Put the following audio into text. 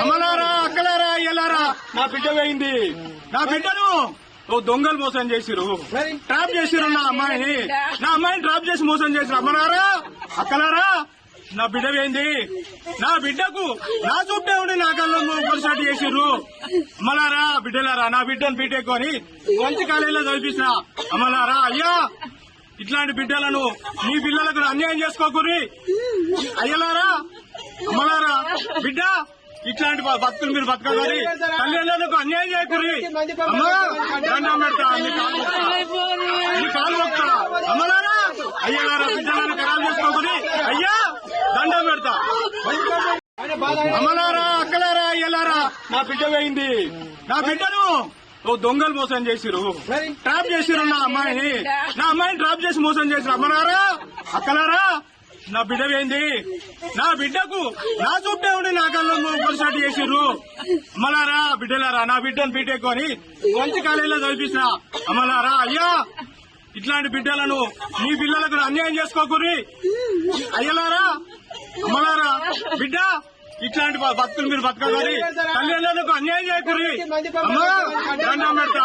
అమ్మలారా అక్కలారా అయ్యలారా. నా బిడ్డ పోయింది నా బిడ్డను ఓ దొంగలు మోసం చేసిరు ట్రాప్ చేసిరు నా అమ్మాయిని. నా అమ్మాయిని ట్రాప్ చేసి మోసం చేసిరు అమ్మలారా అక్కలారా. నా బిడ్డ పోయింది. నా బిడ్డకు నా చుట్టే ఉండి నా కళ్ళు కొలిసాటి చేసిర్రు అమ్మలారా బిడ్డలారా నా బిడ్డను బీటెక్ అని మంచి కాలేజీలో చదివించిన అమ్మలారా అయ్యా ఇట్లాంటి బిడ్డలను మీ పిల్లలకు అన్యాయం చేసుకోకూరి అయ్యలారా బిడ్డ ఇట్లాంటి బతుకులు మీరు బతకగలి తల్లిదండ్రులకు అన్యాయం చేయకూరి మీ కాలు. అమ్మలారా అయ్యలారా బిడ్డలను ఖరాలు చేసుకోకూరి అయ్యా దండం పెడతా. అమ్మలారా అక్కలారా అయ్యలారా నా బిడ్డ పోయింది. నా బిడ్డను ఓ దొంగలు మోసం చేసిరు ట్రాప్ చేసిరు నా అమ్మాయిని. నా అమ్మాయిని ట్రాప్ చేసి మోసం చేసిరు అమ్మలారా అక్కలారా నా బిడ్డ పోయింది. నా బిడ్డకు నా చుట్టే ఉండి నా కళ్ళు కొలిసాటి చేసిర్రు. అమ్మలారా బిడ్డలారా నా బిడ్డను బీటెక్ అని మంచి కాలేజీలో చదివించిన అమ్మలారా అయ్యా ఇట్లాంటి బిడ్డలను మీ పిల్లలకు అన్యాయం చేసుకోకూరి అయ్యలారా అమ్మలారా బిడ్డ ఇట్లాంటి భక్తులు బతుకులు మీరు బతకాలి తల్లిదండ్రులకు అన్యాయం చేయకూరి అమ్మా దండం పెడతా